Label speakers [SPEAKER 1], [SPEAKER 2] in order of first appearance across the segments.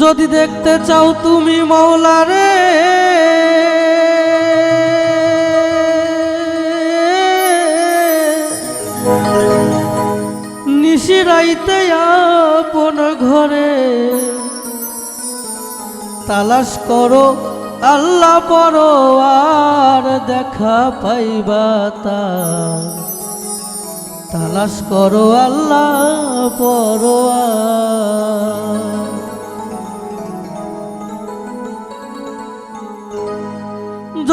[SPEAKER 1] যদি দেখতে চাও তুমি মৌলারে নিশিরাইতে আপন ঘরে তালাশ করো, আল্লাহ পরো, আর দেখা পাইবা তা তালাশ করো, আল্লাহ পরো, আর।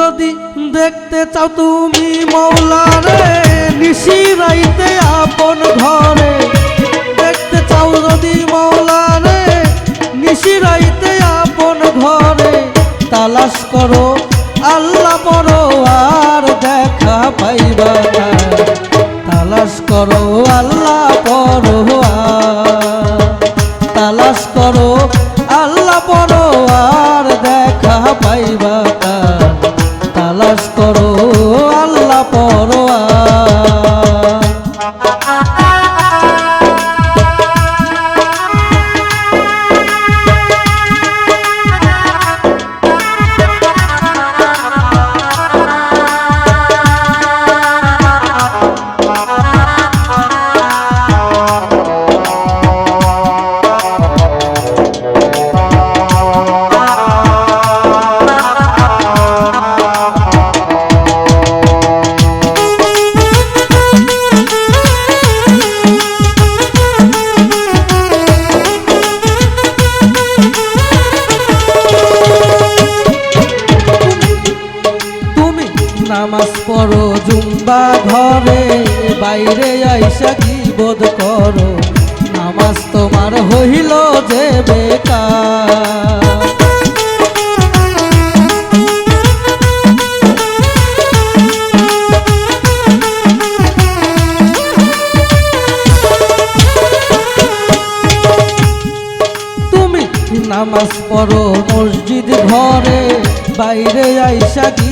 [SPEAKER 1] যদি দেখতে চাও তুমি মৌলারে নিশি রাইতে আপন ঘরে দেখতে চাও যদি মৌলারে নিশি রাইতে আপন ঘরে তালাশ করো, আল্লাহ পরো আর দেখা পাইবা। তালাশ করো, আল্লাহ আর। তালাশ করো, আল্লাহ পরো আর দেখা পাইবা আল্লাহ নামাজ পড়ো, জুম্বা ঘরে, বাইরে আইসা কি বোধ করো? নামাজ তোমার হইল যে বেকার। নামাজ পড়ো, মসজিদ ঘরে, বাইরে আইসা কি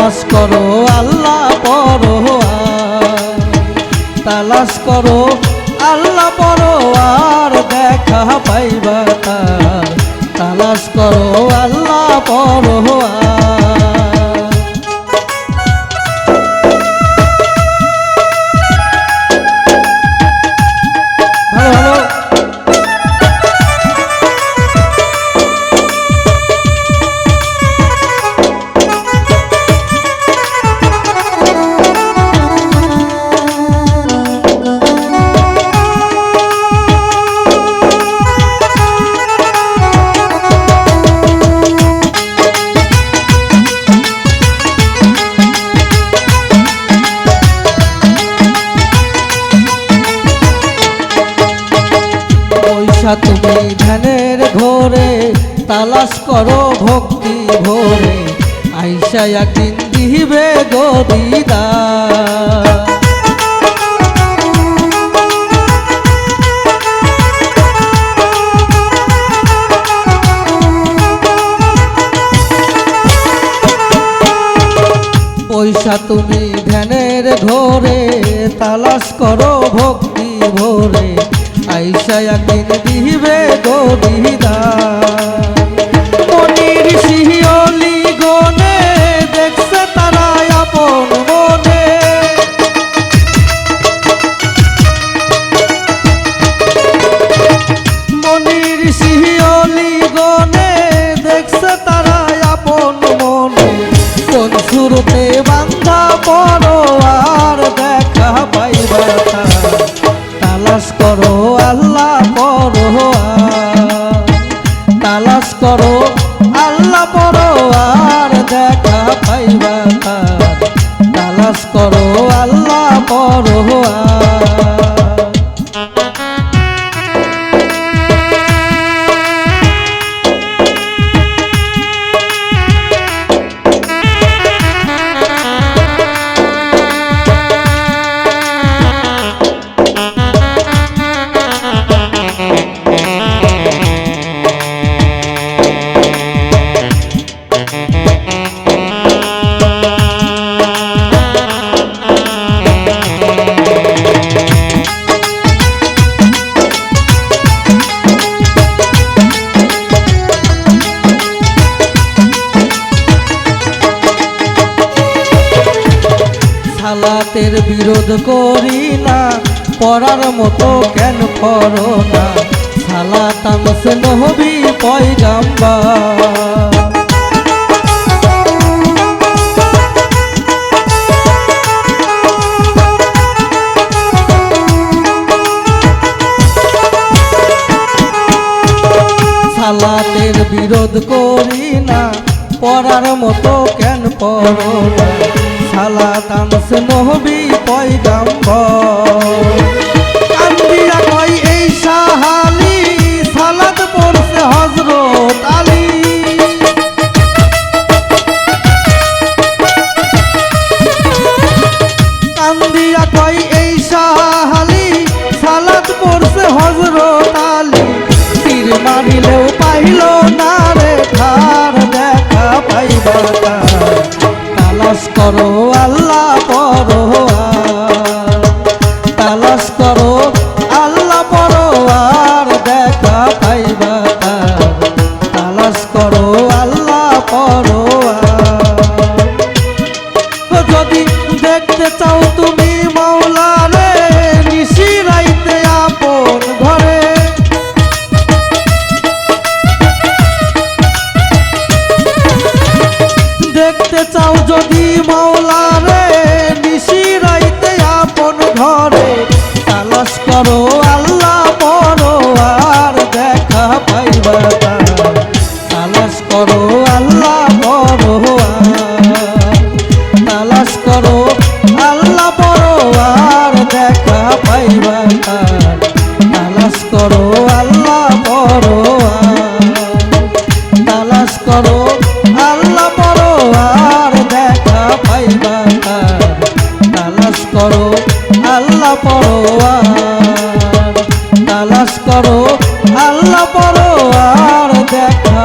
[SPEAKER 1] তালাশ করো আল্লাহ। তালাশ করো আল্লাহ পরো আর দেখা পাইবা। তালাশ করো আল্লাহ আর। পয়সা তুমি ধ্যানের ঘরে, তালাশ করো ভক্তি ভরে। আইসা একদিন দিবে গো দিদা পয়সা তুমি ধ্যানের ঘরে, তালাশ করো ভক্তি আইসা একদিন দিবে গরিদা মনির শিহিয়লি গনে তালাশ সালাতের বিরোধ করি না পড়ার মতো কেন করো না? সালাত আনছে নহবি পয়গাম্বা সালাতের বিরোধ করি না পড়ার মতো কেন সালাত আনছে নহবি পয়গাম্বর। কান্দিয়া কই এই সাহালি করো, আল্লাহ বড় তালাশ করো, আল্লাহ বড় আর দেখা পাইবা। তালাশ করো, আল্লাহ বড় তালাশ করো, আল্লাহ বড় আর দেখা